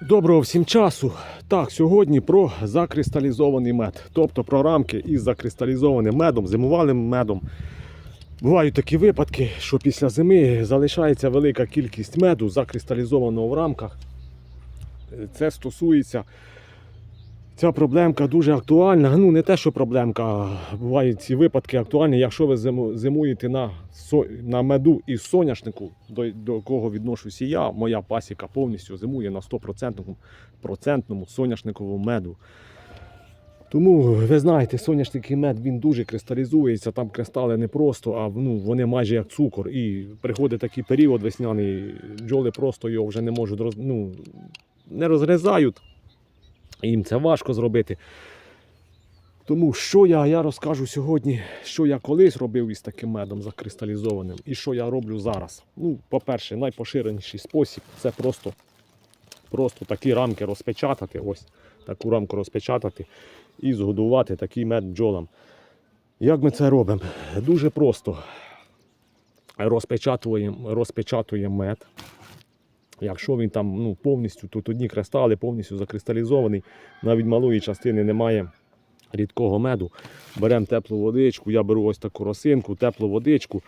Доброго всім часу. Так, сьогодні про закристалізований мед. Тобто про рамки із закристалізованим медом, зимувалим медом. Бувають такі випадки, що після зими залишається велика кількість меду закристалізованого в рамках. Це стосується. Ця проблемка дуже актуальна. Ну, не те, що проблемка, бувають ці випадки актуальні, якщо ви зиму- зимуєте на, со- на меду із соняшнику, до, до кого відношуся я, моя пасіка повністю зимує на 100% процентному соняшниковому меду. Тому ви знаєте, соняшникий мед він дуже кристалізується, там кристали не просто, а ну, вони майже як цукор. І приходить такий період весняний, бджоли просто його вже не можуть роз, ну, не розрізають. Їм це важко зробити. Тому що я, я розкажу сьогодні, що я колись робив із таким медом закристалізованим і що я роблю зараз. Ну, по-перше, найпоширеніший спосіб це просто, просто такі рамки розпечатати. Ось таку рамку розпечатати і згодувати такий мед бджолам. Як ми це робимо? Дуже просто розпечатуємо, розпечатуємо мед. Якщо він там ну, повністю, тут одні кристали повністю закристалізований, навіть малої частини немає рідкого меду. Беремо теплу водичку, я беру ось таку росинку, теплу водичку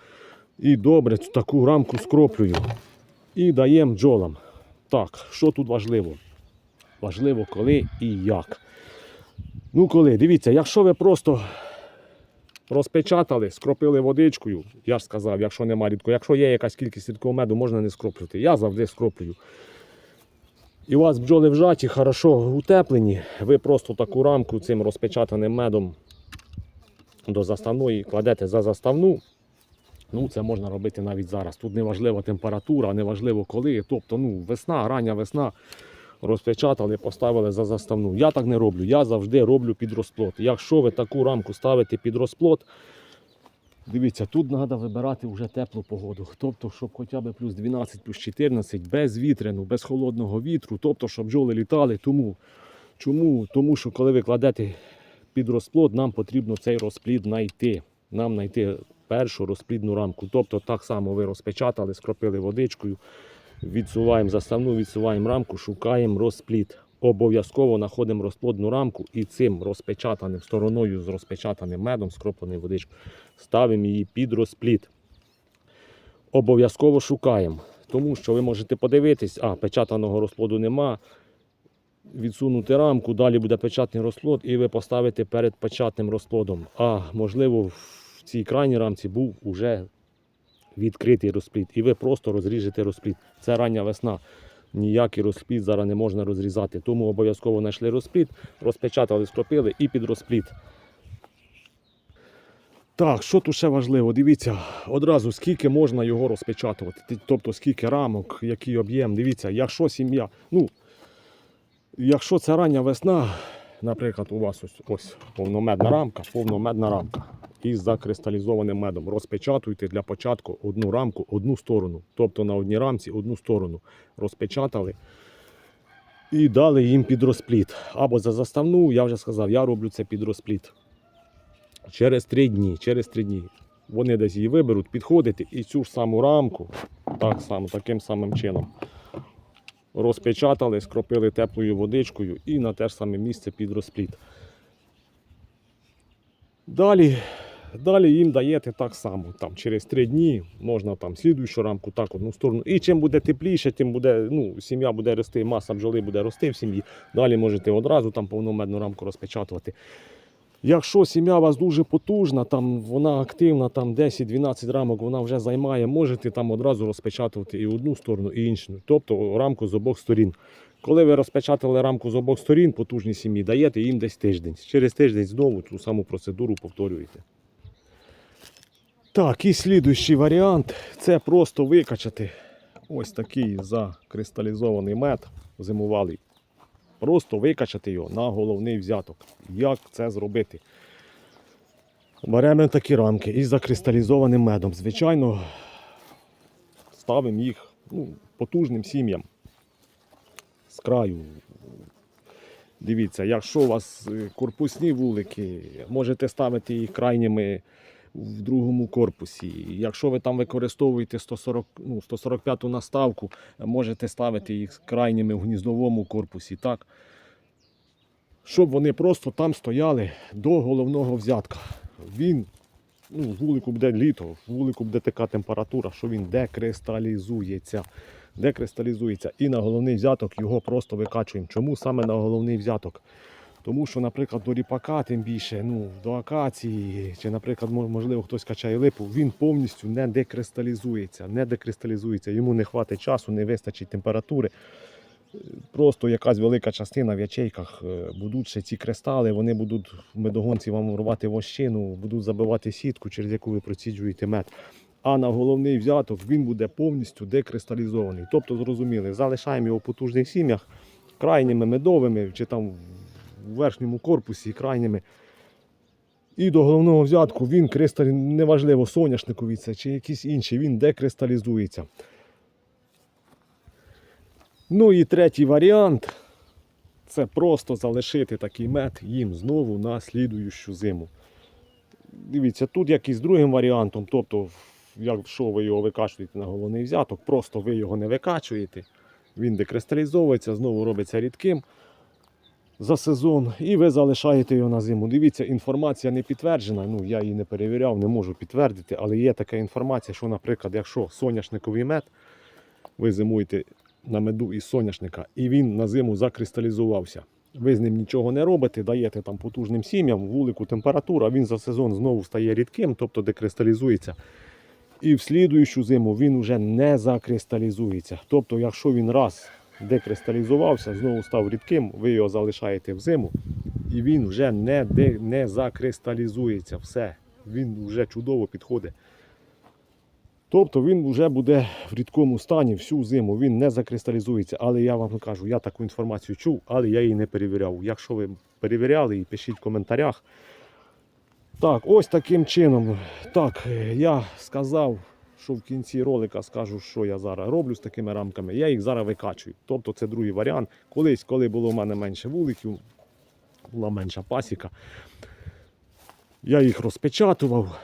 і добре таку рамку скроплюю. І даємо бджолам. Так, що тут важливо? Важливо, коли і як. Ну, коли, дивіться, якщо ви просто розпечатали, скропили водичкою, я ж сказав, якщо нема рідкого, якщо є якась кількість рідкого меду, можна не скроплювати. Я завжди скроплюю. І у вас бджоли вжаті, хорошо утеплені, ви просто таку рамку цим розпечатаним медом до заставної кладете за заставну. Ну, це можна робити навіть зараз. Тут не важлива температура, не важливо коли. Тобто, ну, весна, рання весна розпечатали, поставили за заставну. Я так не роблю. Я завжди роблю під розплод. Якщо ви таку рамку ставите під розплод, дивіться, тут треба вибирати вже теплу погоду. Тобто, щоб хоча б плюс 12, плюс 14, без вітряну, без холодного вітру, тобто, щоб бджоли літали. Тому, чому? Тому що коли ви кладете під розплод, нам потрібно цей розплід знайти. Нам знайти першу розплідну рамку. Тобто так само ви розпечатали, скропили водичкою, відсуваємо заставну, відсуваємо рамку, шукаємо розплід. Обов'язково знаходимо розплодну рамку і цим розпечатаним стороною з розпечатаним медом, скропленою водичкою, ставимо її під розплід. Обов'язково шукаємо, тому що ви можете подивитись, а печатаного розплоду нема. Відсунути рамку, далі буде печатний розплод, і ви поставите перед печатним розплодом. А можливо, в цій крайній рамці був уже відкритий розплід, і ви просто розріжете розплід. Це рання весна. Ніякий розплід зараз не можна розрізати. Тому обов'язково знайшли розплід, розпечатали, скропили і під розплід. Так, що тут ще важливо? Дивіться, одразу скільки можна його розпечатувати. Тобто скільки рамок, який об'єм. Дивіться, якщо сім'я, ну, якщо це рання весна, наприклад, у вас ось, ось повномедна рамка, повномедна рамка із закристалізованим медом. Розпечатуйте для початку одну рамку, одну сторону. Тобто на одній рамці одну сторону. Розпечатали і дали їм під розпліт. Або за заставну, я вже сказав, я роблю це під розпліт. Через три дні, через три дні. Вони десь її виберуть, підходите і цю ж саму рамку, так само, таким самим чином. Розпечатали, скропили теплою водичкою і на те ж саме місце під розпліт. Далі, далі їм даєте так само. Там, через три дні можна там слідуючу рамку, так одну сторону. І чим буде тепліше, тим буде, ну, сім'я буде рости, маса бджоли буде рости в сім'ї. Далі можете одразу там повномедну рамку розпечатувати. Якщо сім'я у вас дуже потужна, там вона активна, там 10-12 рамок вона вже займає, можете там одразу розпечатувати і одну сторону, і іншу. Тобто рамку з обох сторін. Коли ви розпечатали рамку з обох сторін, потужній сім'ї, даєте їм десь тиждень. Через тиждень знову ту саму процедуру повторюєте. Так, і слідуючий варіант це просто викачати ось такий закристалізований мед зимувалий. Просто викачати його на головний взяток. Як це зробити? Беремо такі рамки із закристалізованим медом. Звичайно, ставимо їх ну, потужним сім'ям з краю. Дивіться, якщо у вас е, корпусні вулики, можете ставити їх крайніми в другому корпусі. Якщо ви там використовуєте 140, ну, 145 наставку, можете ставити їх крайніми в гніздовому корпусі. Так? Щоб вони просто там стояли до головного взятка. Він ну, вулику буде літо, вулику буде така температура, що він декристалізується. Декристалізується. І на головний взяток його просто викачуємо. Чому саме на головний взяток? Тому що, наприклад, до ріпака, тим більше, ну, до акації, чи, наприклад, мо- можливо, хтось качає липу, він повністю не декристалізується. Не декристалізується. Йому не хватить часу, не вистачить температури. Просто якась велика частина в ячейках е, будуть ще ці кристали, вони будуть медогонці вам рвати вощину, будуть забивати сітку, через яку ви проціджуєте мед. А на головний взяток він буде повністю декристалізований. Тобто, зрозуміли, залишаємо його в потужних сім'ях крайніми медовими, чи там в верхньому корпусі крайніми. І до головного взятку він кристаль, неважливо, соняшниковий це чи якийсь інший, він декристалізується. Ну і третій варіант це просто залишити такий мед їм знову на слідуючу зиму. Дивіться, тут як і з другим варіантом, тобто, якщо ви його викачуєте на головний взяток, просто ви його не викачуєте, він декристалізовується, знову робиться рідким за сезон, і ви залишаєте його на зиму. Дивіться, інформація не підтверджена. Ну, я її не перевіряв, не можу підтвердити, але є така інформація, що, наприклад, якщо соняшниковий мед, ви зимуєте на меду із соняшника, і він на зиму закристалізувався. Ви з ним нічого не робите, даєте там потужним сім'ям, вулику температуру, а він за сезон знову стає рідким, тобто декристалізується. І в слідуючу зиму він вже не закристалізується. Тобто, якщо він раз декристалізувався, знову став рідким, ви його залишаєте в зиму, і він вже не, не закристалізується. Все, він вже чудово підходить. Тобто він вже буде в рідкому стані всю зиму, він не закристалізується. Але я вам кажу, я таку інформацію чув, але я її не перевіряв. Якщо ви перевіряли, і пишіть в коментарях. Так, ось таким чином. Так, я сказав, що в кінці ролика скажу, що я зараз роблю з такими рамками. Я їх зараз викачую. Тобто це другий варіант. Колись, коли було в мене менше вуликів, була менша пасіка, я їх розпечатував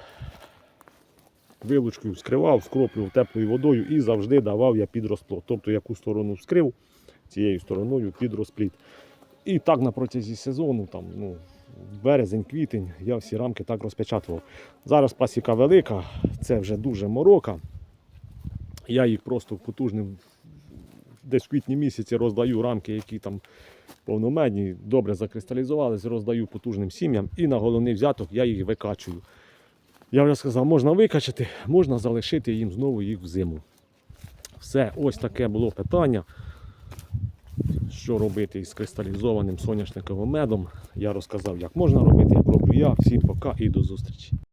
вилучкою вскривав, скроплював теплою водою і завжди давав я під розплод. Тобто яку сторону вскрив, цією стороною під розплід. І так на протязі сезону, там, ну, березень, квітень, я всі рамки так розпечатував. Зараз пасіка велика, це вже дуже морока. Я їх просто потужним десь в квітні місяці роздаю рамки, які там повномедні, добре закристалізувалися, роздаю потужним сім'ям і на головний взяток я їх викачую. Я вже сказав, можна викачати, можна залишити їм знову їх в зиму. Все, ось таке було питання. Що робити із кристалізованим соняшниковим медом. Я розказав, як можна робити, як роблю я. Всім пока і до зустрічі.